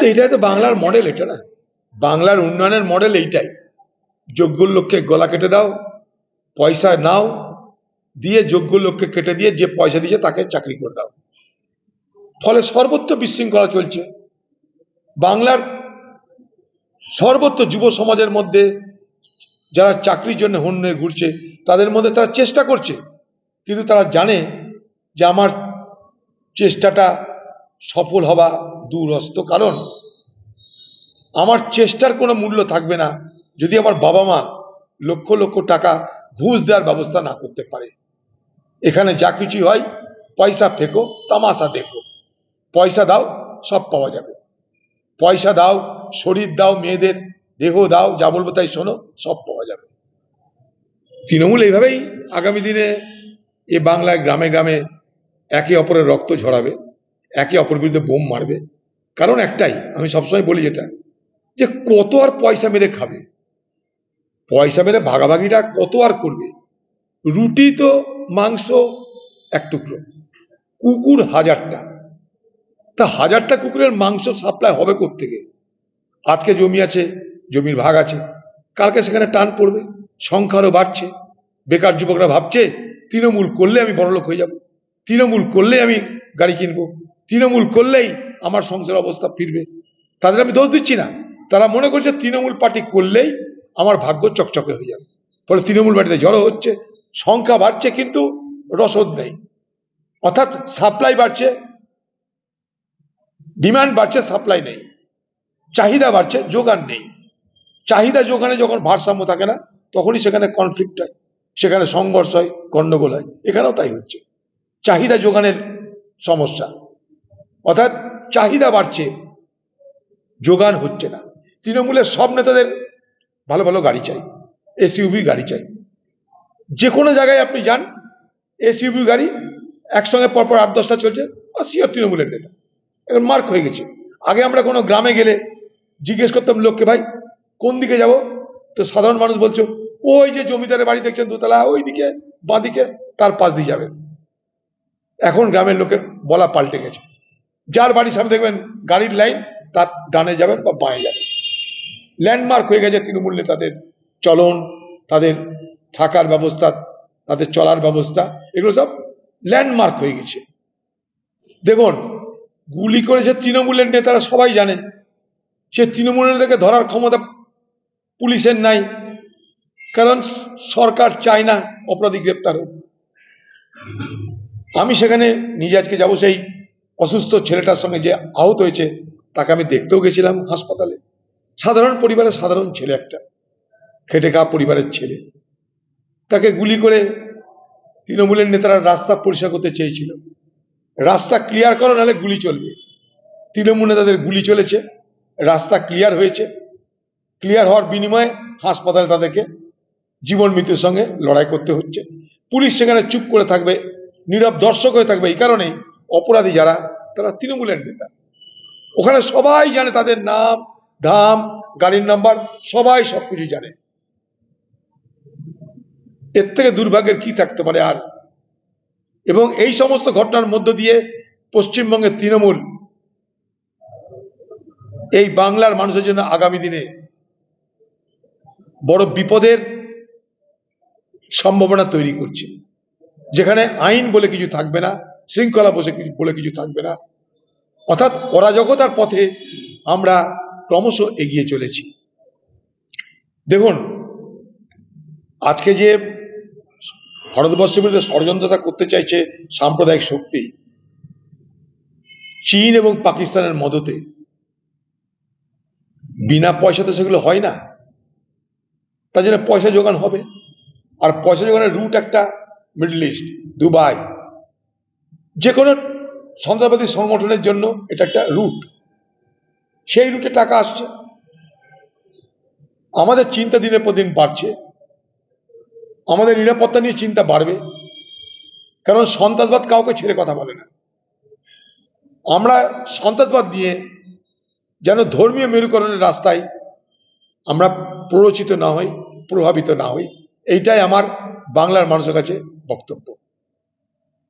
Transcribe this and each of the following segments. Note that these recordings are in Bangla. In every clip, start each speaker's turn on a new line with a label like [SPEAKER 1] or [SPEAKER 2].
[SPEAKER 1] তো এটাই তো বাংলার মডেল এটা না। বাংলার উন্নয়নের মডেল এইটাই। যোগ্য লোককে গলা কেটে দাও, পয়সা নাও, দিয়ে যোগ্য লোককে কেটে দিয়ে যে পয়সা দিয়েছে তাকে চাকরি করে দাও। ফলে সর্বত্র বিশৃঙ্খলা চলছে। বাংলার সর্বত্র যুব সমাজের মধ্যে যারা চাকরির জন্য হন্য ঘুরছে, তাদের মধ্যে তারা চেষ্টা করছে। কিন্তু তারা জানে যে আমার চেষ্টাটা সফল হওয়া দূরস্ত কারণ। আমার চেষ্টার কোনো মূল্য থাকবে না যদি আমার বাবা মা লক্ষ লক্ষ টাকা ঘুষ দেওয়ার ব্যবস্থা না করতে পারে। এখানে যা কিছু হয়, পয়সা ফেকো, তামাশা দেখো। পয়সা দাও, সব পাওয়া যাবে। পয়সা দাও, শরীর দাও, মেয়েদের দেহ দাও, যা বলব তাই শোনো, সব পাওয়া যাবে। তৃণমূল এইভাবেই আগামী দিনে এ বাংলায় গ্রামে গ্রামে একে অপরের রক্ত ঝরাবে। একে অপরের বিরুদ্ধে বোম মারবে। কারণ একটাই, আমি সবসময় বলি যেটা, যে কত আর পয়সা মেরে খাবে। পয়সা মেরে ভাগাভাগিটা কত আর করবে। রুটি তো, মাংস, এক টুকরো। কুকুর হাজারটা। তা হাজারটা কুকুরের মাংস সাপ্লাই হবে থেকে আজকে জমি আছে, জমির ভাগ আছে, কালকে সেখানে টান পড়বে সংখ্যারও বাড়ছে। বেকার যুবকরা ভাবছে, তৃণমূল করলে আমি বড়লোক হয়ে যাব। তৃণমূল করলেই আমি গাড়ি কিনবো। তৃণমূল করলেই আমার সংসার অবস্থা ফিরবে। তাদের আমি দোষ দিচ্ছি না। তারা মনে করছে তৃণমূল পার্টি করলেই আমার ভাগ্য চকচকে হয়ে যাবে। ফলে তৃণমূল পার্টিতে জড়ো হচ্ছে, সংখ্যা বাড়ছে কিন্তু রসদ নেই। অর্থাৎ সাপ্লাই বাড়ছে, ডিমান্ড বাড়ছে, সাপ্লাই নেই। চাহিদা বাড়ছে, যোগান নেই। চাহিদা যোগানে যখন ভারসাম্য থাকে না, তখনই সেখানে কনফ্লিক্ট হয়, সেখানে সংঘর্ষ হয়, গন্ডগোল হয়। এখানেও তাই হচ্ছে। চাহিদা যোগানের সমস্যা। অর্থাৎ চাহিদা বাড়ছে, যোগান হচ্ছে না। তৃণমূলের সব নেতাদের ভালো ভালো গাড়ি চাই এসইউভি গাড়ি চাই। যে কোনো জায়গায় আপনি যান এসইউভি গাড়ি একসঙ্গে পরপর আট দশটা চলছে, ও সিও তৃণমূলের নেতা। এখন মার্ক হয়ে গেছে। আগে আমরা কোনো গ্রামে গেলে জিজ্ঞেস করতাম লোককে, ভাই, কোন দিকে যাব? তো সাধারণ মানুষ বলছো, ওই যে জমিদারের বাড়ি দেখছেন দোতলা, ওই দিকে বাঁদিকে তার পাশ দিয়ে যাবেন। এখন গ্রামের লোকের বলা পাল্টে গেছে। যার বাড়ির সামনে দেখবেন গাড়ির লাইন, তার ডানে যাবেন বা বাঁয়ে যাবেন। ল্যান্ডমার্ক হয়ে গেছে তৃণমূল নেতাদের চলন, তাদের থাকার ব্যবস্থা, তাদের চলার ব্যবস্থা, এগুলো সব ল্যান্ডমার্ক হয়ে গেছে। দেখুন, গুলি করেছে তৃণমূলের নেতারা সবাই জানে, সে তৃণমূলের নেতাকে ধরার ক্ষমতা পুলিশের নাই, কারণ সরকার চায় না অপরাধী গ্রেপ্তার হোক। আমি সেখানে নিজে আজকে যাব সেই অসুস্থ ছেলেটার সঙ্গে যে আহত হয়েছে, তাকে আমি দেখতেও গেছিলাম হাসপাতালে। সাধারণ পরিবারের সাধারণ ছেলে একটা খেটে খাওয়া পরিবারের ছেলে। তাকে গুলি করে তৃণমূলের নেতারা রাস্তা পরিষ্কার করতে চেয়েছিল। রাস্তা ক্লিয়ার করো, নাহলে গুলি চলবে। তৃণমূল নেতাদের গুলি চলেছে, রাস্তা ক্লিয়ার হয়েছে। ক্লিয়ার হওয়ার বিনিময়ে হাসপাতালে তাদেরকে জীবন মৃত্যুর সঙ্গে লড়াই করতে হচ্ছে। পুলিশ সেখানে চুপ করে থাকবে, নীরব দর্শক হয়ে থাকবে এই কারণেই অপরাধী যারা, তারা তৃণমূলের নেতা। ওখানে সবাই জানে তাদের নাম ধাম গাড়ির নাম্বার, সবাই সবকিছু জানে। এর থেকে দুর্ভাগ্যের কি থাকতে পারে আর? এবং এই সমস্ত ঘটনার মধ্য দিয়ে পশ্চিমবঙ্গের তৃণমূল এই বাংলার মানুষের জন্য আগামী দিনে বড় বিপদের সম্ভাবনা তৈরি করছে। যেখানে আইন বলে কিছু থাকবে না শৃঙ্খলা বসে বলে কিছু থাকবে না। অর্থাৎ অরাজকতার পথে আমরা ক্রমশ এগিয়ে চলেছি। দেখুন, আজকে যে ভারতবর্ষের বিরুদ্ধে ষড়যন্ত্রতা করতে চাইছে সাম্প্রদায়িক শক্তি, চীন এবং পাকিস্তানের মদতে, বিনা পয়সাতে সেগুলো হয় না। তার জন্য পয়সা যোগান হবে। আর পয়সা যোগানের রুট একটা মিডল ইস্ট দুবাই যে কোনো সন্ত্রাসবাদী সংগঠনের জন্য এটা একটা রুট সেই রুটে টাকা আসছে। আমাদের চিন্তা দিনের পর দিন বাড়ছে। আমাদের নিরাপত্তা নিয়ে চিন্তা বাড়বে। কারণ সন্ত্রাসবাদ কাউকে ছেড়ে কথা বলে না। আমরা সন্ত্রাসবাদ নিয়ে যেন ধর্মীয় মেরুকরণের রাস্তায় আমরা প্ররোচিত না হই, প্রভাবিত না হই, এইটাই আমার বাংলার মানুষের কাছে বক্তব্য।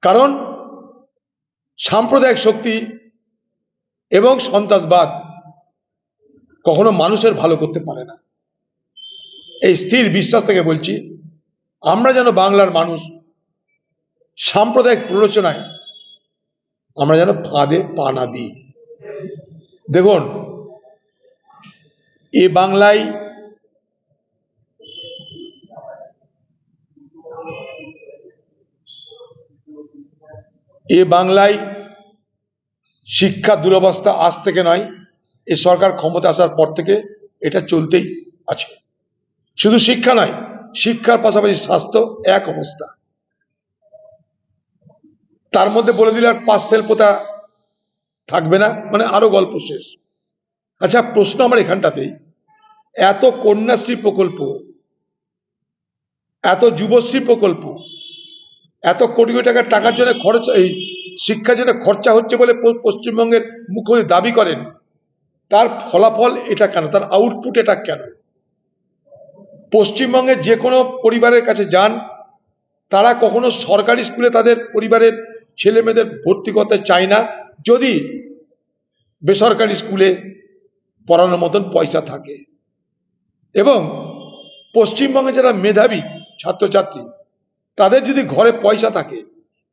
[SPEAKER 1] কারণ সাম্প্রদায়িক শক্তি এবং সন্ত্রাসবাদ কখনো মানুষের ভালো করতে পারে না। এই স্থির বিশ্বাস থেকে বলছি, আমরা যেন বাংলার মানুষ সাম্প্রদায়িক প্ররোচনায় আমরা যেন ফাঁদে পা না দিই। দেখুন, এ বাংলায় এ বাংলায় শিক্ষা দুরবস্থা আজ থেকে নয়, এ সরকার ক্ষমতা আসার পর থেকে এটা চলতেই আছে। শুধু শিক্ষা নয়, শিক্ষার পাশাপাশি স্বাস্থ্য এক অবস্থা। তার মধ্যে বলে দিলে আর পাস ফেল পোতা থাকবে না মানে আরও গল্প শেষ। আচ্ছা প্রশ্ন আমার এখানটাতেই। এত কন্যাশ্রী প্রকল্প, এত যুবশ্রী প্রকল্প এত কোটি কোটি টাকার টাকার জন্য খরচ, এই শিক্ষার জন্য খরচা হচ্ছে বলে পশ্চিমবঙ্গের মুখ্যমন্ত্রী দাবি করেন। তার ফলাফল এটা কেন? তার আউটপুট এটা কেন? পশ্চিমবঙ্গের যে কোনো পরিবারের কাছে যান, তারা কখনো সরকারি স্কুলে তাদের পরিবারের ছেলে মেয়েদের ভর্তি করতে চায় না। যদি বেসরকারি স্কুলে পড়ানোর মতন পয়সা থাকে। এবং পশ্চিমবঙ্গে যারা মেধাবী ছাত্রছাত্রী তাদের যদি ঘরে পয়সা থাকে,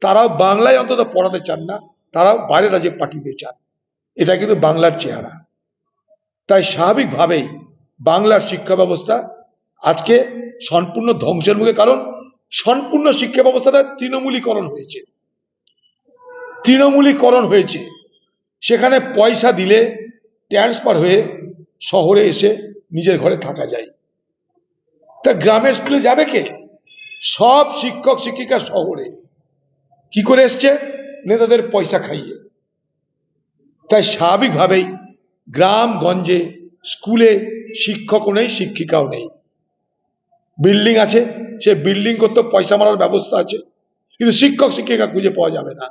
[SPEAKER 1] তারাও বাংলায় অন্তত পড়াতে চান না, তারাও বাইরের রাজ্যে পাঠিয়ে চান। এটা কিন্তু বাংলার চেহারা। তাই স্বাভাবিকভাবেই বাংলার শিক্ষা ব্যবস্থা আজকে সম্পূর্ণ ধ্বংসের মুখে, কারণ সম্পূর্ণ শিক্ষা ব্যবস্থাটা তৃণমূলীকরণ হয়েছে। তৃণমূলীকরণ হয়েছে। সেখানে পয়সা দিলে ট্রান্সফার হয়ে শহরে এসে নিজের ঘরে থাকা যায়। তা গ্রামের স্কুলে যাবে কে? সব শিক্ষক শিক্ষিকা শহরে কি করে এসছে? নেতাদের পয়সা খাইয়ে। তাই স্বাভাবিকভাবেই গ্রামগঞ্জে স্কুলে শিক্ষকও নেই, শিক্ষিকাও নেই। বিল্ডিং আছে, সে বিল্ডিং করতে পয়সা মারার ব্যবস্থা আছে, কিন্তু শিক্ষক শিক্ষিকা খুঁজে পাওয়া যাবে না।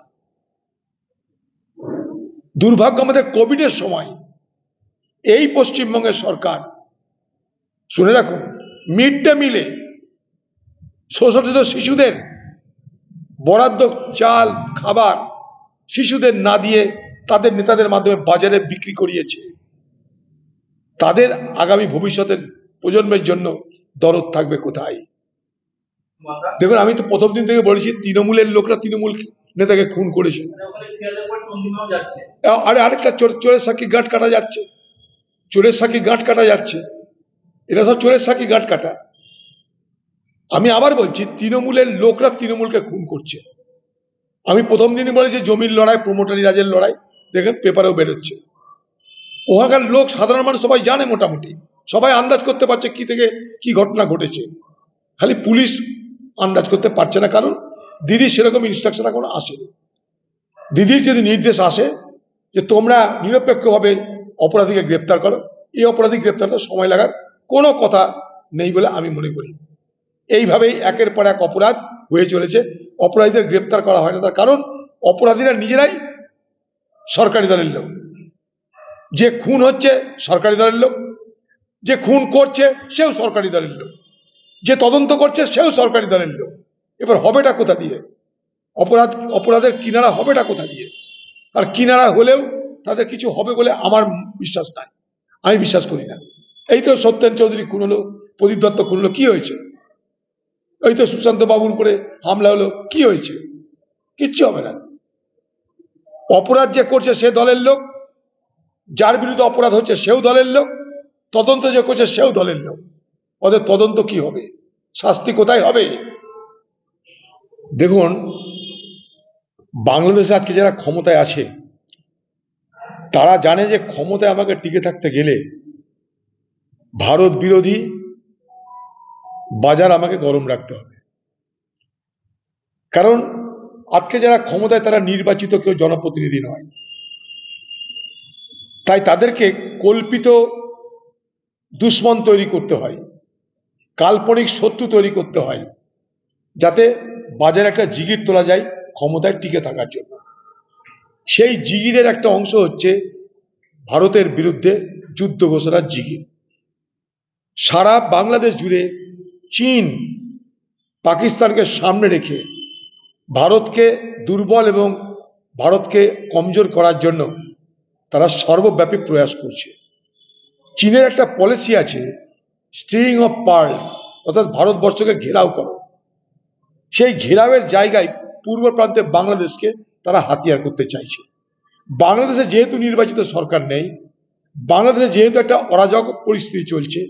[SPEAKER 1] দুর্ভাগ্য আমাদের কোভিডের সময় এই পশ্চিমবঙ্গের সরকার, শুনে রাখুন মিড ডে মিলে শোষিত শিশুদের বরাদ্দ চাল, খাবার শিশুদের না দিয়ে তাদের নেতাদের মাধ্যমে বাজারে বিক্রি করিয়েছে। তাদের আগামী ভবিষ্যতের প্রজন্মের জন্য দরদ থাকবে কোথায়? দেখুন, আমি তো প্রথম দিন থেকে বলেছি, তৃণমূলের লোকরা তৃণমূল নেতাকে খুন করেছে। আরে, আরেকটা চোর, চোরের সাক্ষী গাঁট কাটা যাচ্ছে। চোরের সাক্ষী গাঁট কাটা যাচ্ছে। এটা সব চোরের সাক্ষী গাঁট কাটা। আমি আবার বলছি, তৃণমূলের লোকরা তৃণমূলকে খুন করছে। আমি প্রথম দিনই বলেছি, জমির লড়াই প্রমোটারি রাজের লড়াই, দেখেন পেপারেও বেরোচ্ছে। ওখানকার লোক, সাধারণ মানুষ সবাই জানে মোটামুটি। সবাই আন্দাজ করতে পারছে কি থেকে কি ঘটনা ঘটেছে। খালি পুলিশ আন্দাজ করতে পারছে না, কারণ দিদির সেরকম ইনস্ট্রাকশন এখনও আসেনি। দিদির যদি নির্দেশ আসে যে তোমরা নিরপেক্ষভাবে অপরাধীকে গ্রেপ্তার করো, এই অপরাধী গ্রেপ্তার সময় লাগার কোনো কথা নেই বলে আমি মনে করি। এইভাবেই একের পর এক অপরাধ হয়ে চলেছে। অপরাধীদের গ্রেপ্তার করা হয় না, তার কারণ অপরাধীরা নিজেরাই সরকারি দলের লোক। যে খুন হচ্ছে সরকারি দলের লোক, যে খুন করছে সেও সরকারি দলের লোক, যে তদন্ত করছে সেও সরকারি দলের লোক। এবার হবেটা কোথা দিয়ে? অপরাধ, অপরাধের কিনারা হবেটা কোথা দিয়ে? আর কিনারা হলেও তাদের কিছু হবে বলে আমার বিশ্বাস নাই। আমি বিশ্বাস করি না। এই তো সত্যেন চৌধুরী খুন হলো, প্রদীপ দত্ত খুন হলো, কি হয়েছে? এই তো সুশান্ত বাবুর উপরে হামলা হলো। কি হয়েছে? কিচ্ছু হবে না। অপরাধ যে করছে সে দলের লোক, যার বিরুদ্ধে অপরাধ হচ্ছে সেও দলের লোক, তদন্ত যে করছে সেও দলের লোক। ওদের তদন্ত কি হবে? শাস্তি কোথায় হবে? দেখুন, বাংলাদেশে আজকে যারা ক্ষমতায় আছে, তারা জানে যে ক্ষমতায় আমাকে টিকে থাকতে গেলে ভারত বিরোধী বাজার আমাকে গরম রাখতে হবে। কারণ আজকে যারা ক্ষমতায় তারা নির্বাচিত কেউ জনপ্রতিনিধি নয়। তাই তাদেরকে কল্পিত দুশ্মন তৈরি করতে হয়, কাল্পনিক শত্রু তৈরি করতে হয়, যাতে বাজারে একটা জিগির তোলা যায় ক্ষমতায় টিকে থাকার জন্য। সেই জিগিরের একটা অংশ হচ্ছে ভারতের বিরুদ্ধে যুদ্ধ ঘোষণার জিগির। সারা বাংলাদেশ জুড়ে চীন পাকিস্তানকে সামনে রেখে ভারতকে দুর্বল এবং ভারতকে কমজোর করার জন্য তারা সর্বব্যাপী প্রয়াস করছে। চীনের একটা পলিসি আছে স্ট্রিং অফ পার্লস অর্থাৎ ভারতবর্ষকে ঘেরাও করো। সেই ঘেরাওয়ের জায়গায় পূর্ব প্রান্তে বাংলাদেশকে তারা হাতিয়ার করতে চাইছে। বাংলাদেশে যেহেতু নির্বাচিত সরকার নেই, বাংলাদেশে যেহেতু একটা অরাজক পরিস্থিতি চলছে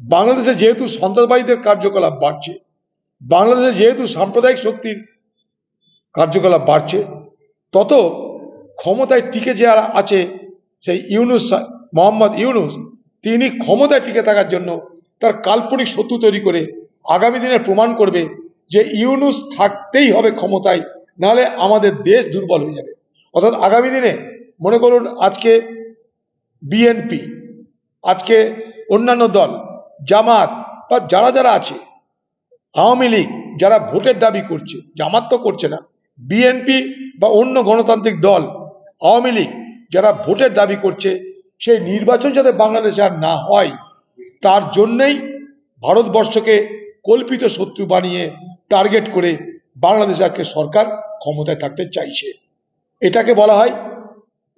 [SPEAKER 1] বাংলাদেশে যেহেতু সন্ত্রাসবাদীদের কার্যকলাপ বাড়ছে, বাংলাদেশে যেহেতু সাম্প্রদায়িক শক্তির কার্যকলাপ বাড়ছে, তত ক্ষমতায় টিকে যে আর আছে সেই ইউনুস মোহাম্মদ ইউনুস, তিনি ক্ষমতায় টিকে থাকার জন্য তার কাল্পনিক শত্রু তৈরি করে আগামী দিনে প্রমাণ করবে যে ইউনুস থাকতেই হবে ক্ষমতায়, নাহলে আমাদের দেশ দুর্বল হয়ে যাবে। অর্থাৎ আগামী দিনে মনে করুন আজকে বিএনপি, আজকে অন্যান্য দল জামাত বা যারা যারা আছে, আওয়ামী লীগ যারা ভোটের দাবি করছে, জামাত তো করছে না, বিএনপি বা অন্য গণতান্ত্রিক দল, আওয়ামী লীগ যারা ভোটের দাবি করছে, সেই নির্বাচন যাতে বাংলাদেশে আর না হয়, তার জন্যেই ভারতবর্ষকে কল্পিত শত্রু বানিয়ে টার্গেট করে বাংলাদেশ আজকে সরকার ক্ষমতায় থাকতে চাইছে। এটাকে বলা হয়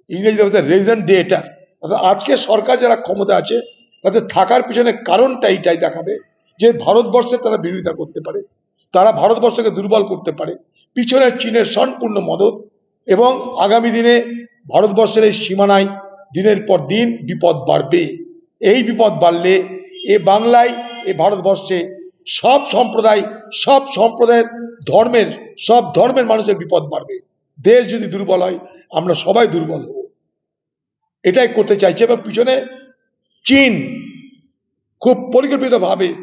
[SPEAKER 1] ইংরেজিতে রেজন ডেটার অর্থাৎ আজকে সরকার যারা ক্ষমতা আছে তাদের থাকার পিছনে কারণটা এইটাই দেখাবে যে ভারতবর্ষে তারা বিরোধিতা করতে পারে, তারা ভারতবর্ষকে দুর্বল করতে পারে, পিছনে চীনের সম্পূর্ণ মদত এবং আগামী দিনে ভারতবর্ষের এই সীমানায় দিনের পর দিন বিপদ বাড়বে। এই বিপদ বাড়লে এ বাংলায়, এ ভারতবর্ষে সব সম্প্রদায়, সব সম্প্রদায়ের ধর্মের, সব ধর্মের মানুষের বিপদ বাড়বে। দেশ যদি দুর্বল হয়, আমরা সবাই দুর্বল হব। এটাই করতে চাইছে এবং পিছনে চীন খুব পরিকল্পিতভাবে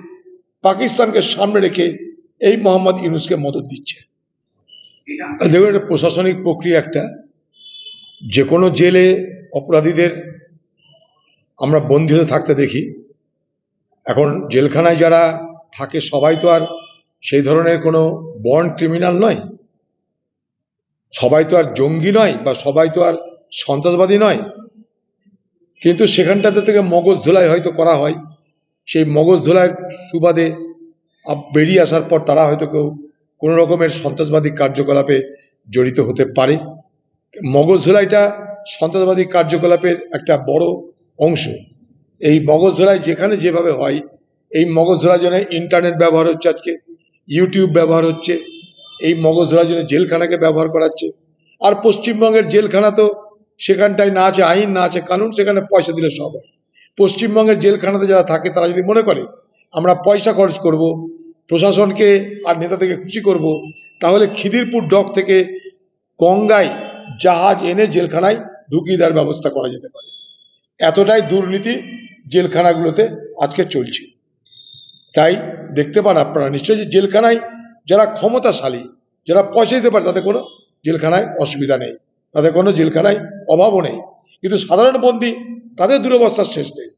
[SPEAKER 1] পাকিস্তানকে সামনে রেখে এই মোহাম্মদ ইউনুসকে মদত দিচ্ছে। দেখুন, এটা প্রশাসনিক প্রক্রিয়া একটা। যে কোনো জেলে অপরাধীদের আমরা বন্দী হতে থাকতে দেখি। এখন জেলখানায় যারা থাকে, সবাই তো আর সেই ধরনের কোনো বর্ন ক্রিমিনাল নয়। সবাই তো আর জঙ্গি নয় বা সবাই তো আর সন্ত্রাসবাদী নয়। কিন্তু সেখানটাতে থেকে মগজ ধোলাই হয়তো করা হয়। সেই মগজ ধোলাইয়ের সুবাদে বেরিয়ে আসার পর তারা হয়তো কেউ কোনো রকমের সন্ত্রাসবাদী কার্যকলাপে জড়িত হতে পারে। মগজ ধোলাইটা সন্ত্রাসবাদী কার্যকলাপের একটা বড় অংশ। এই মগজ ধোলাই যেখানে যেভাবে হয়, এই মগজ ধোলার জন্য ইন্টারনেট ব্যবহার হচ্ছে আজকে, ইউটিউব ব্যবহার হচ্ছে, এই মগজ ধরার জন্য জেলখানাকে ব্যবহার করাচ্ছে আর পশ্চিমবঙ্গের জেলখানা তো সেখানটায় না আছে আইন, না আছে কানুন, সেখানে পয়সা দিলে সব হয়। পশ্চিমবঙ্গের জেলখানাতে যারা থাকে, তারা যদি মনে করে, আমরা পয়সা খরচ করব, প্রশাসনকে আর নেতাদেরকে খুশি করব, তাহলে খিদিরপুর ডক থেকে গঙ্গায় জাহাজ এনে জেলখানায় ঢুকিয়ে দেওয়ার ব্যবস্থা করা যেতে পারে। এতটাই দুর্নীতি জেলখানাগুলোতে আজকে চলছে। তাই দেখতে পান আপনারা নিশ্চয়ই যে জেলখানায় যারা ক্ষমতাশালী, যারা পয়সা দিতে পারে, তাদের কোনো জেলখানায় অসুবিধা নেই। তাদের কোনো জেলখানায় অভাবও নেই। কিন্তু সাধারণ বন্দী, তাদের দুরবস্থার শেষ নেই।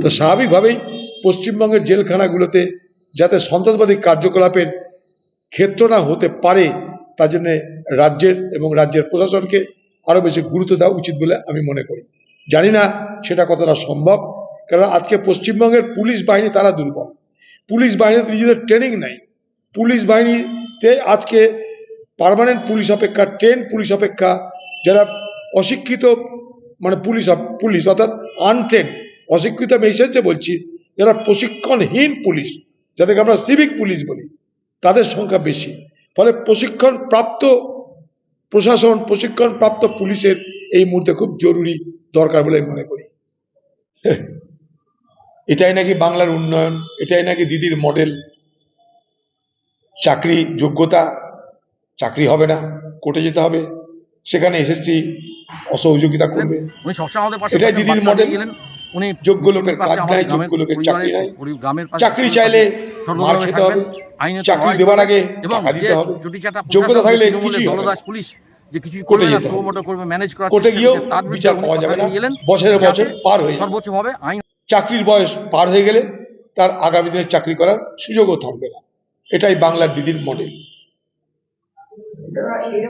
[SPEAKER 1] তো স্বাভাবিকভাবেই পশ্চিমবঙ্গের জেলখানাগুলোতে যাতে সন্ত্রাসবাদী কার্যকলাপের ক্ষেত্র না হতে পারে, তার জন্যে রাজ্যের এবং রাজ্যের প্রশাসনকে আরও বেশি গুরুত্ব দেওয়া উচিত বলে আমি মনে করি। জানি না সেটা কতটা সম্ভব কারণ আজকে পশ্চিমবঙ্গের পুলিশ বাহিনী তারা দুর্বল। পুলিশ বাহিনীতে নিজেদের ট্রেনিং নাই। পুলিশ বাহিনীতে আজকে পার্মানেন্ট পুলিশ অপেক্ষা, ট্রেন পুলিশ অপেক্ষা, যারা অশিক্ষিত মানে পুলিশ পুলিশ অর্থাৎ আনট্রেন অশিক্ষিত আমি সেন্সে বলছি, যারা প্রশিক্ষণহীন পুলিশ, যাদেরকে আমরা সিভিক পুলিশ বলি, তাদের সংখ্যা বেশি। ফলে প্রশিক্ষণ প্রাপ্ত প্রশাসন প্রশিক্ষণ প্রাপ্ত পুলিশের এই মুহূর্তে খুব জরুরি দরকার বলে আমি মনে করি। এটাই নাকি বাংলার উন্নয়ন, এটাই নাকি দিদির মডেল চাকরি, যোগ্যতা চাকরি হবে না কোর্টে যেতে হবে। সেখানে এসএসসি অসহযোগিতা করবে। এটাই দিদির মডেল।
[SPEAKER 2] উনি
[SPEAKER 1] যোগ্য লোকের কাজ নাই, যোগ্য লোকের চাকরি নাই। চাকরি চাইলে মার খেতে হবে চাকরি দেওয়ার আগে টাকা দিতে হবে। যোগ্যতা থাকলে কিছুই হবে
[SPEAKER 2] পুলিশ যে কিছু
[SPEAKER 1] কোর্টে যেতে
[SPEAKER 2] করবে ম্যানেজ করার
[SPEAKER 1] কোর্টে গিয়েও
[SPEAKER 2] করছে, তার বিরুদ্ধে
[SPEAKER 1] বিচার পাওয়া যাবে না। বছরের বছর পার হয়ে যাবে।
[SPEAKER 2] সর্বোচ্চভাবে আইন
[SPEAKER 1] চাকরির বয়স পার হয়ে গেলে তার আগামী দিনে চাকরি করার সুযোগও থাকবে না। এটাই বাংলার দিদির মডেল Girl,